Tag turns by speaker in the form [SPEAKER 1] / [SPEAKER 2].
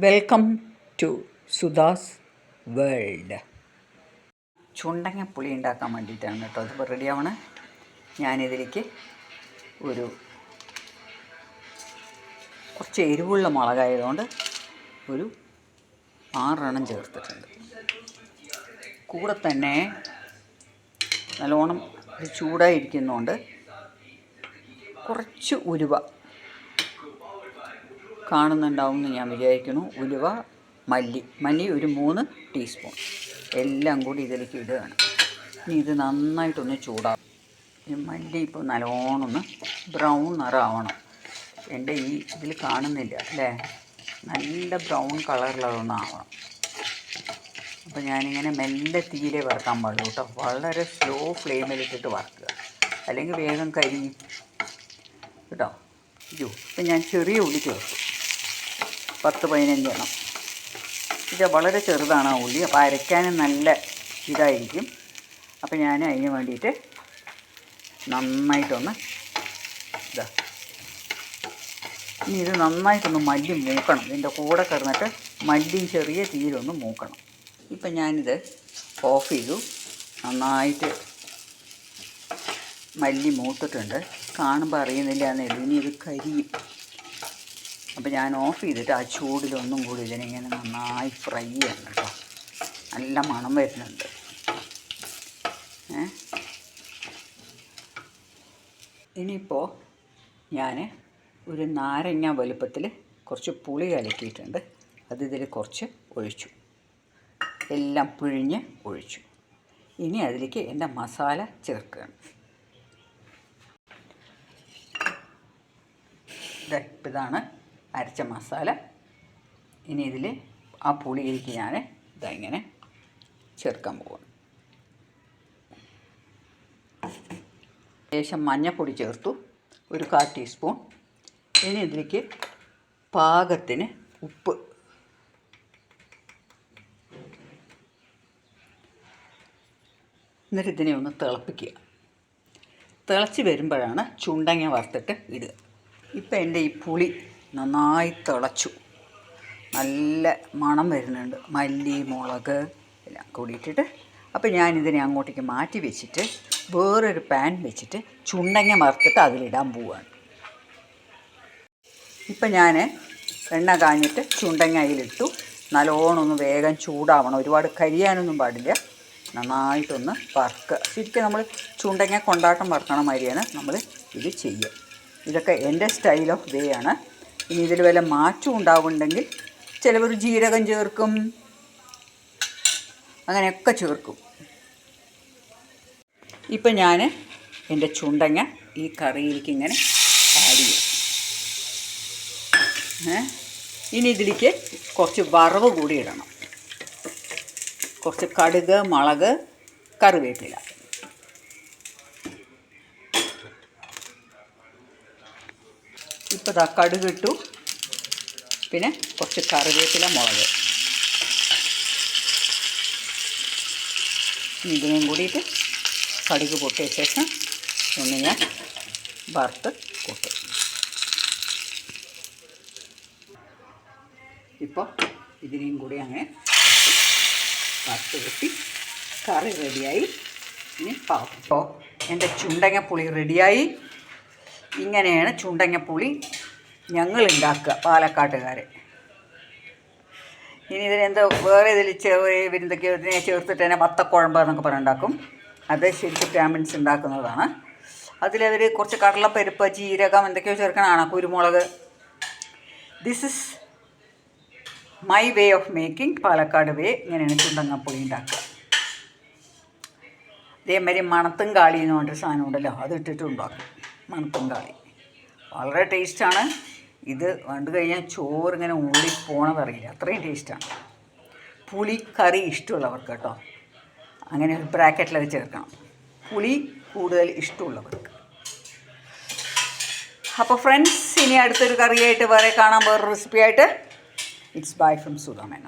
[SPEAKER 1] Welcome to Sudha's world. ചുണ്ടങ്ങ പുളി ഉണ്ടാക്കാൻ വേണ്ടിയിട്ടാണ് കേട്ടോ. അതിപ്പോൾ റെഡിയാവണേ ഞാനിതിലേക്ക് ഒരു കുറച്ച് എരിവുള്ള മുളകായതുകൊണ്ട് ഒരു ആറെണ്ണം ചേർത്തിട്ടുണ്ട്. കൂടെ തന്നെ നല്ലോണം ചൂടായിരിക്കുന്നതുകൊണ്ട് കുറച്ച് ഉരുവ കാണുന്നുണ്ടാവും എന്ന് ഞാൻ വിചാരിക്കുന്നു. ഉലുവ മല്ലി. മല്ലി ഒരു മൂന്ന് ടീസ്പൂൺ. എല്ലാം കൂടി ഇതിലേക്ക് ഇടുകയാണ്. ഇനി ഇത് നന്നായിട്ടൊന്ന് ചൂടാവും ഈ മല്ലി ഇപ്പോൾ നല്ലോണം ഒന്ന് ബ്രൗൺ നിറമാവണം എന്റെ ഈ ഇതിൽ കാണുന്നില്ല അല്ലേ? നല്ല ബ്രൗൺ കളറിലതൊന്നാവണം അപ്പോൾ ഞാനിങ്ങനെ മെല്ലെ തീരെ വറുക്കാൻ പാടുള്ളൂ കേട്ടോ. വളരെ സ്ലോ ഫ്ലെയിമിലിട്ടിട്ട് വറുക്കുക. അല്ലെങ്കിൽ വേഗം കരിയും കേട്ടോ? അയ്യോ ഇപ്പം ഞാൻ ചെറിയ ഉള്ളി ചേർത്തു. പത്ത് പതിനഞ്ച് എണ്ണം. ഇത് വളരെ ചെറുതാണ് ആ ഉള്ളി. അപ്പോൾ അരയ്ക്കാനും നല്ല ഇതായിരിക്കും. അപ്പോൾ ഞാൻ അതിന് വേണ്ടിയിട്ട് നന്നായിട്ടൊന്ന് ഇതാ. ഇനി ഇത് നന്നായിട്ടൊന്ന് മല്ലി മൂക്കണം. ഇതിന്റെ കൂടെ കിടന്നിട്ട് മല്ലിയും ചെറിയ തീരൊന്ന് മൂക്കണം. ഇപ്പം ഞാനിത് ഓഫ് ചെയ്തു. നന്നായിട്ട് മല്ലി മൂത്തിട്ടുണ്ട്. കാണുമ്പോൾ അറിയുന്നില്ല എന്നേ ഇനി ഇത് കരിയും. അപ്പോൾ ഞാൻ ഓഫ് ചെയ്തിട്ട് ആ ചൂടിലൊന്നും കൂടി ഇതിനിങ്ങനെ നന്നായി ഫ്രൈ ചെയ്യണം കേട്ടോ. നല്ല മണം വരുന്നുണ്ട്. ഇനിയിപ്പോൾ ഞാൻ ഒരു നാരങ്ങ വലുപ്പത്തിൽ കുറച്ച് പുളി കലക്കിയിട്ടുണ്ട്. അത് ഇതിൽ കുറച്ച് ഒഴിച്ചു. എല്ലാം പിഴിഞ്ഞ് ഒഴിച്ചു. ഇനി അതിലേക്ക് എന്റെ മസാല ചേർക്കുകയാണ്. ഇതാണ് അരച്ച മസാല. ഇനി ഇതിൽ ആ പുളിയിലേക്ക് ഞാൻ ഇതാ ഇങ്ങനെ ചേർക്കാൻ പോകുന്നു ശേഷം മഞ്ഞൾപ്പൊടി ചേർത്തു. ഒരു കാൽ ടീസ്പൂൺ. ഇനി ഇതിലേക്ക് പാകത്തിന് ഉപ്പ്. എന്നിട്ട് ഇതിനെ ഒന്ന് തിളപ്പിക്കുക. തിളച്ച് വരുമ്പോഴാണ് ചുണ്ടങ്ങ വറുത്തിട്ട് ഇടുക. ഇപ്പം എന്റെ ഈ പുളി നന്നായി തിളച്ചു. നല്ല മണം വരുന്നുണ്ട്. മല്ലി മുളക് എല്ലാം കൂടിയിട്ടിട്ട് അപ്പോൾ ഞാനിതിനെ അങ്ങോട്ടേക്ക് മാറ്റി വെച്ചിട്ട് വേറൊരു പാൻ വെച്ചിട്ട് ചുണ്ടങ്ങ മറത്തിട്ട് അതിലിടാൻ പോവാണ്. ഇപ്പം ഞാൻ എണ്ണ കാഞ്ഞിട്ട് ചുണ്ടങ്ങ അതിലിട്ടു. നല്ലോണം ഒന്ന് വേഗം ചൂടാവണം. ഒരുപാട് കരിയാനൊന്നും പാടില്ല. നന്നായിട്ടൊന്ന് വറുക്കുക. ശരിക്കും നമ്മൾ ചുണ്ടങ്ങ കൊണ്ടാട്ടം വറുക്കണ മാതിരിയാണ് നമ്മൾ ഇത് ചെയ്യുക. ഇതൊക്കെ എന്റെ സ്റ്റൈൽ ഓഫ് വേ ആണ്. ഇനി ഇതിൽ വല്ല മാറ്റം ഉണ്ടാവുന്നുണ്ടെങ്കിൽ ചിലവർ ജീരകം ചേർക്കും. അങ്ങനെയൊക്കെ ചേർക്കും. ഇപ്പം ഞാൻ എന്റെ ചുണ്ടങ്ങ ഈ കറിയിലേക്ക് ഇങ്ങനെ ആഡ് ചെയ്യും. ഇനി ഇതിലേക്ക് കുറച്ച് വറവ് കൂടി ഇടണം. കുറച്ച് കടുക് മുളക് കറിവേപ്പില. ഇപ്പോൾ ഇതാ കടുക് ഇട്ടു. പിന്നെ കുറച്ച് കറിവേപ്പില മുളക്. ഇതിനും ഇതിനെയും കൂടിയിട്ട് കടുക് പൊട്ടിയ ശേഷം ഒന്ന് ഞാൻ വറുത്ത് കൂട്ടും. ഇപ്പോൾ ഇതിനെയും കൂടി അങ്ങനെ വറുത്ത് കൂട്ടി കറി റെഡിയായി ഇനി പാവം ഇപ്പോൾ എന്റെ ചുണ്ടങ്ങ പുളി റെഡിയായി ഇങ്ങനെയാണ് ചുണ്ടങ്ങപ്പുളി ഞങ്ങൾ ഉണ്ടാക്കുക പാലക്കാട്ടുകാർ ഇനി ഇതിനെന്തോ വേറെ ഇതിൽ ചെറിയ ഇതിനെ ചേർത്തിട്ട് തന്നെ വത്തക്കുഴമ്പ് എന്നൊക്കെ പറഞ്ഞുണ്ടാക്കും അത് ശരിക്കും ബ്രാഹ്മിൻസ് ഉണ്ടാക്കുന്നതാണ്. അതിലവർ കുറച്ച് കടലപ്പരിപ്പ് ജീരകം എന്തൊക്കെയോ ചേർക്കണതാണ് കുരുമുളക്. This is my way of making Palakkad way ഇങ്ങനെയാണ് ചുണ്ടങ്ങപ്പുളി ഉണ്ടാക്കുക. അതേമാതിരി മണത്തും കാളി എന്ന് പറഞ്ഞൊരു സാധനം ഉണ്ടല്ലോ അത് ഇട്ടിട്ട് ഉണ്ടാക്കും മണത്തും കാളി വളരെ ടേസ്റ്റാണ് ഇത് കണ്ടു കഴിഞ്ഞാൽ ചോറ് ഇങ്ങനെ ഉള്ളി പോണതറിയില്ല അത്രയും ടേസ്റ്റാണ് പുളി കറി ഇഷ്ടമുള്ളവർക്ക് കേട്ടോ. അങ്ങനെ ഒരു ബ്രാക്കറ്റിലത് ചേർക്കണം. പുളി കൂടുതൽ ഇഷ്ടമുള്ളവർക്ക്. അപ്പോൾ ഫ്രണ്ട്സ് ഇനി അടുത്തൊരു കറിയായിട്ട് വേറെ കാണാൻ വേറൊരു റെസിപ്പി ആയിട്ട്. It's bye from സുധാമേന